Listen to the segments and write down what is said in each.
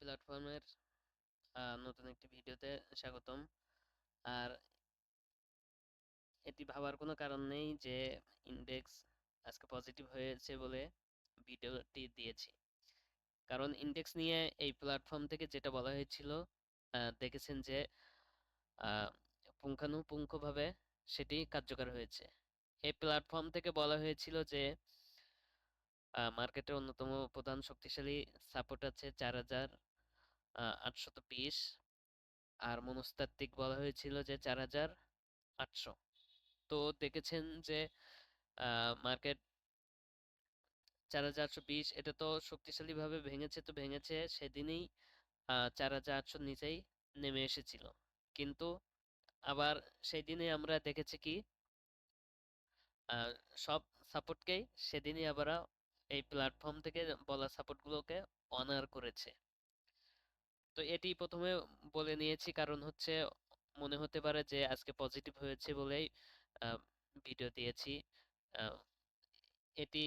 প্ল্যাটফর্মের নতুন একটি ভিডিওতে স্বাগতম। আর এটি ভাবার কোনো কারণ নেই যে ইন্ডেক্স আজকে পজিটিভ হয়েছে বলে ভিডিওটি দিয়েছি। কারণ ইন্ডেক্স নিয়ে এই প্ল্যাটফর্ম থেকে যেটা বলা হয়েছিল দেখেছেন যে পুঙ্খানুপুঙ্খভাবে সেটি কার্যকর হয়েছে। এই প্ল্যাটফর্ম থেকে বলা হয়েছিল যে মার্কেটের অন্যতম প্রধান শক্তিশালী সাপোর্ট আছে চার হাজার আটশত বিশ। আর মনস্তাত্ত্বিক বলা হয়েছিল যে চার হাজার আটশো। তো দেখেছেন যে মার্কেট চার হাজার আটশো বিশ এটা তো শক্তিশালীভাবে ভেঙেছে তো ভেঙেছে, সেদিনই চার হাজার আটশোর নিচেই নেমে এসেছিল। কিন্তু আবার সেই দিনে আমরা দেখেছি কি সব সাপোর্টকেই সেদিনই আবার এই প্ল্যাটফর্ম থেকে বলা সাপোর্টগুলোকে অনার করেছে। তো এটি প্রথমে বলে নিয়েছি, কারণ হচ্ছে মনে হতে পারে যে আজকে পজিটিভ হয়েছে বলেই ভিডিও দিয়েছি। এটি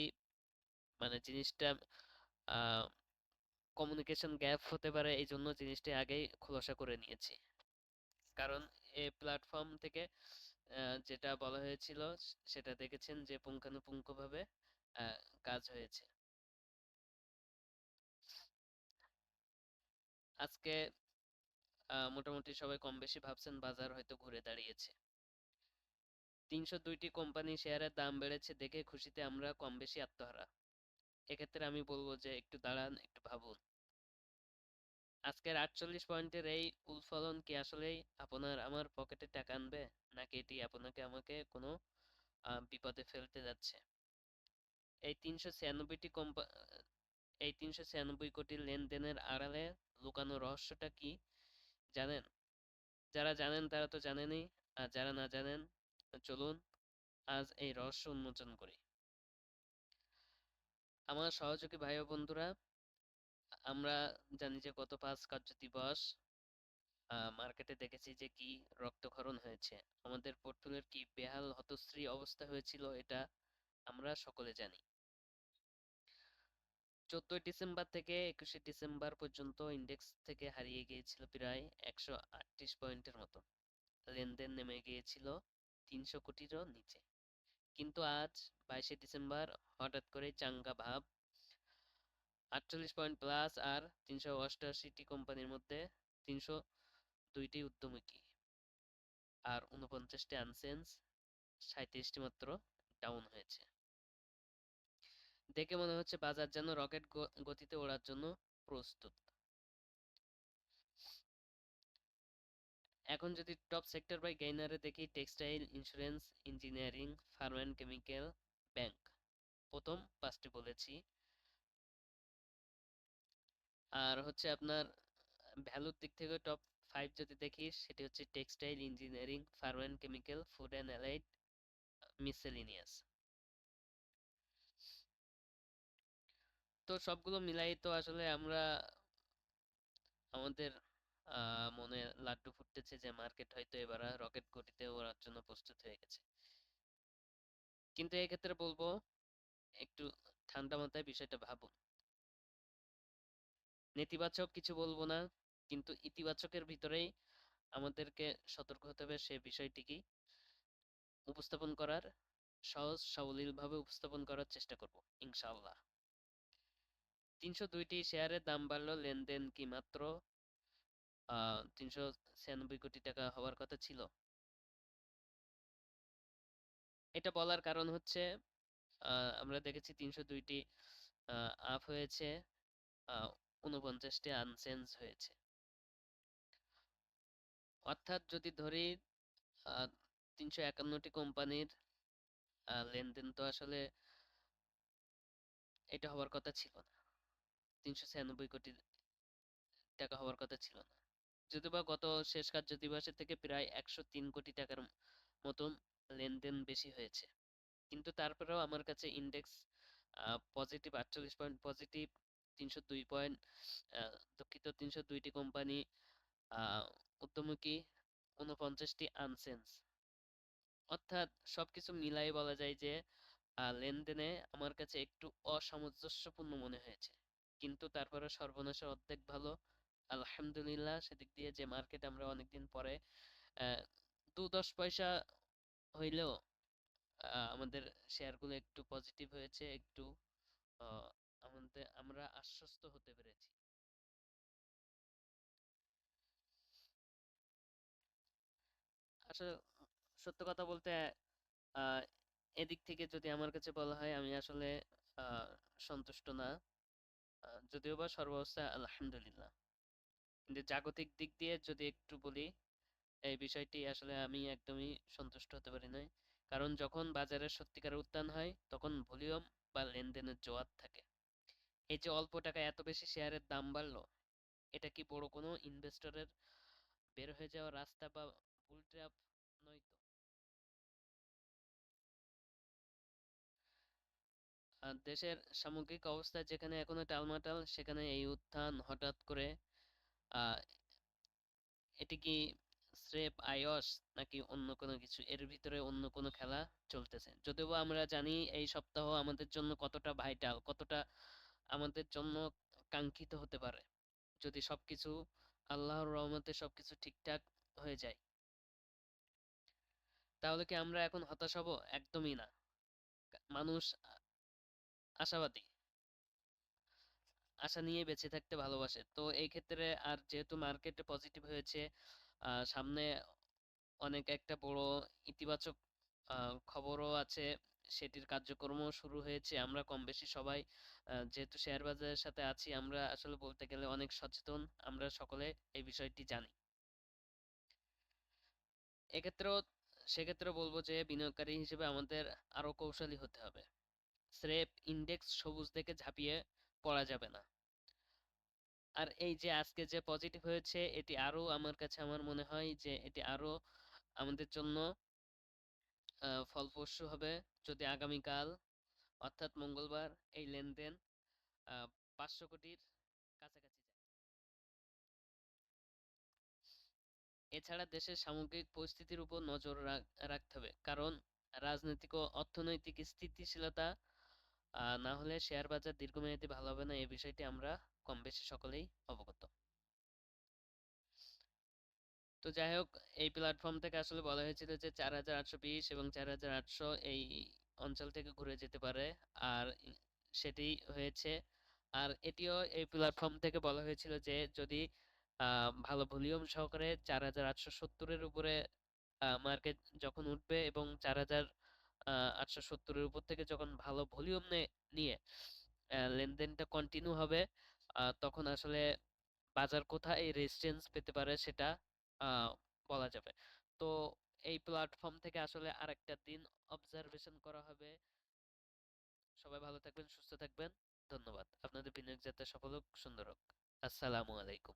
মানে জিনিসটা কমিউনিকেশন গ্যাপ হতে পারে এই জন্য জিনিসটি আগেই খোলাসা করে নিয়েছি। কারণ এই প্ল্যাটফর্ম থেকে যেটা বলা হয়েছিল, সেটা দেখেছেন যে পুঙ্খানুপুঙ্খভাবে কাজ হয়েছে। আজকে মোটামুটি সবাই কম বেশি ভাবছেন বাজার হয়তো ঘুরে দাঁড়িয়েছে। তিনশো দুইটি কোম্পানি শেয়ারের দাম বেড়েছে দেখে খুশিতে আমরা কম বেশি আত্মহারা। এক্ষেত্রে আমি বলব যে একটু দাঁড়ান, একটু ভাবুন। আজকের আটচল্লিশ পয়েন্টের এই উৎফলন কি আসলেই আপনার আমার পকেটে টাকা আনবে? নাকি এটি আপনাকে, আমাকে কোনো বিপদে ফেলতে যাচ্ছে? এই তিনশো ছিয়ানব্বইটি কোম্পা, এই তিনশো ছিয়ানব্বই কোটি লেনদেনের আড়ালে লুকানো রহস্যটা কি জানেন? যারা জানেন তারা তো জানেনই, আর যারা না জানেন, চলুন আজ এই রহস্য উন্মোচন করি। আমার সহযোগী ভাই বন্ধুরা, আমরা জানি যে গত পাঁচ কার্য দিবস মার্কেটে দেখেছি যে কি রক্তক্ষরণ হয়েছে। আমাদের পোর্টফোলিওর কি বেহাল, হতশ্রী অবস্থা হয়েছিল এটা আমরা সকলে জানি। চোদ্দই ডিসেম্বর থেকে একুশে ডিসেম্বর পর্যন্ত ইন্ডেক্স থেকে হারিয়ে গিয়েছিল প্রায় একশো আটত্রিশ পয়েন্টের মতো। লেনদেন নেমে গিয়েছিল তিনশো কোটিরও নিচে। কিন্তু আজ বাইশে ডিসেম্বর হঠাৎ করে চাঙ্গা ভাব, আটচল্লিশ পয়েন্ট প্লাস আর তিনশো অষ্টআশিটি কোম্পানির মধ্যে তিনশো দুইটি উদ্যমী আর উনপঞ্চাশটি আনসেন্স সাঁত্রিশটি মাত্র ডাউন হয়েছে। দেখে মনে হচ্ছে বাজার যেন রকেট গতিতে ওড়ার জন্য প্রস্তুত। এখন যদি টপ সেক্টর বাই গেইনারে দেখি textile insurance engineering pharm and chemical bank প্রথম পাঁচটি বলেছি। আর হচ্ছে আপনার ভ্যালুর দিক থেকে টপ ফাইভ যদি দেখি, সেটি হচ্ছে textile engineering pharm and chemical food and allied miscellaneous তো সবগুলো মিলাই তো আসলে আমরা আমাদের মনে লাড্ডু ফুটতেছে যে মার্কেট হয়তো এবার রকেট গতিতে ওড়ার জন্য প্রস্তুত হয়ে গেছে। কিন্তু এক্ষেত্রে বলব, একটু ঠান্ডা মাথায় বিষয়টা ভাবুন। নেতিবাচক কিছু বলব না, কিন্তু ইতিবাচকের ভিতরেই আমাদেরকে সতর্ক হতে হবে সে বিষয়টিকে উপস্থাপন করার, সহজ সাবলীলভাবে উপস্থাপন করার চেষ্টা করব, ইনশাআল্লাহ। তিনশো দুইটি শেয়ারের দাম বাড়লো লেনদেন কি মাত্র? তিনশো ছিয়ানব্বই কোটি টাকা হওয়ার কথা ছিল। এটা বলার কারণ হচ্ছে আমরা দেখেছি তিনশো দুইটি আপ হয়েছে উনপঞ্চাশটি আনচেঞ্জ হয়েছে। অর্থাৎ যদি ধরি তিনশো একান্নটি কোম্পানির লেনদেন তো আসলে এটা হওয়ার কথা ছিল না। তিনশো ছিয়ানব্বই কোটি টাকা হওয়ার কথা ছিল না। যদি বা গত শেষ কার্য দিবসের থেকে প্রায় একশো তিন কোটি টাকার মতন লেনদেন বেশি হয়েছে। কিন্তু তারপরেও আমার কাছে ইন্ডেক্স পজিটিভ আটচল্লিশ পয়েন্ট পজিটিভ তিনশো দুই পয়েন্ট দুঃখিত তিনশো দুইটি কোম্পানি উদ্যমুখী উনপঞ্চাশটি আনসেন্স অর্থাৎ সবকিছু মিলাই বলা যায় যে লেনদেনে আমার কাছে একটু অসামঞ্জস্যপূর্ণ মনে হয়েছে। কিন্তু তারপরে সর্বনাশের অর্ধেক ভালো। আলহামদুলিল্লাহ, সেদিক দিয়ে যে মার্কেট আমরা অনেকদিন পরে দু দশ পয়সা হইলেও আমাদের শেয়ারগুলো একটু পজিটিভ হয়েছে, একটু আমাদের, আমরা আশ্বস্ত হতে পেরেছি। আসলে, সত্য কথা বলতে এদিক থেকে যদি আমার কাছে বলা হয়, আমি আসলে সন্তুষ্ট না। যদিও বা সর্বাবস্থা আলহামদুলিল্লাহ। কিন্তু জাগতিক দিক দিয়ে যদি একটু বলি, এই বিষয়টি আসলে আমি একদমই সন্তুষ্ট হতে পারি নাই। কারণ যখন বাজারের সত্যিকারের উত্থান হয়, তখন ভলিউম বা লেনদেনের জোয়ার থাকে। এই যে অল্প টাকায় এত বেশি শেয়ারের দাম বাড়লো, এটা কি বড় কোনো ইনভেস্টরের বের হয়ে যাওয়ার রাস্তা বা বুল ট্র্যাপ নয় তো? দেশের সামগ্রিক অবস্থা যেখানে এখনও টালমাটাল, সেখানে এই উত্থান হঠাৎ করে এটি কি স্রেফ আইওস নাকি অন্য কোনো কিছু? এর ভিতরে অন্য কোনো খেলা চলতেছে। যদিও আমরা জানি এই সপ্তাহ আমাদের জন্য কতটা ভাইটাল, কতটা আমাদের জন্য কাঙ্ক্ষিত হতে পারে। যদি সবকিছু আল্লাহর রহমতে সবকিছু ঠিকঠাক হয়ে যায়। তাহলে কি আমরা এখন হতাশ হব? একদমই না। মানুষ আশাবাদী। আশা নিয়ে বেঁচে থাকতে ভালোবাসে। তো এই ক্ষেত্রে আর যেহেতু মার্কেটে পজিটিভ হয়েছে সামনে অনেক একটা বড় ইতিবাচক খবরও আছে, সেটির কার্যক্রমও শুরু হয়েছে। আমরা কম বেশি সবাই যেহেতু শেয়ার বাজারের সাথে আছি, আমরা আসলে বলতে গেলে অনেক সচেতন, আমরা সকলে এই বিষয়টি জানি। এক্ষেত্রেও, সেক্ষেত্রে বলব যে বিনিয়োগকারী হিসেবে আমাদের আরও কৌশলী হতে হবে। স্রেফ ইন্ডেক্স সবুজ দেখে ঝাঁপিয়ে পড়া যাবে না। আর এই যে আজকে যে পজিটিভ হয়েছে, এটি আরও আমার কাছে আমার মনে হয় যে এটি আরও আমাদের জন্য ফলপ্রসূ হবে। যদি আগামীকাল, অর্থাৎ মঙ্গলবার, এই লেনদেন পাঁচশো কোটির কাছাকাছি যায়। এছাড়া দেশের সামগ্রিক পরিস্থিতির উপর নজর রাখতে হবে। কারণ রাজনৈতিক ও অর্থনৈতিক স্থিতিশীলতা না হলে শেয়ার বাজার দীর্ঘমেয়াদী ভালো হবে না এই বিষয়টি আমরা কম বেশি সকলেই অবগত। তো যাই হোক, এই প্ল্যাটফর্ম থেকে আসলে বলা হয়েছিল যে চার হাজার আটশো বিশ এবং চার হাজার আটশো এই অঞ্চল থেকে ঘুরে যেতে পারে, আর সেটি হয়েছে। আর এটিও এই প্ল্যাটফর্ম থেকে বলা হয়েছিল যে যদি ভালো ভলিউম সহকারে চার হাজার আটশো সত্তরের উপরে মার্কেট যখন উঠবে এবং চার হাজার আটশো সত্তরের উপর থেকে যখন ভালো ভলিউম নিয়ে লেনদেনটা কন্টিনিউ হবে তখন আসলে বাজার কোথায় রেজিস্ট্যান্স পেতে পারে সেটা বলা যাবে। তো এই প্ল্যাটফর্ম থেকে আসলে আরেকটা দিন অবজারভেশন করা হবে। সবাই ভালো থাকবেন, সুস্থ থাকবেন। ধন্যবাদ। আপনাদের বিনিয়োগ যাত্রা সফল হোক, সুন্দর হোক। আসসালামু আলাইকুম।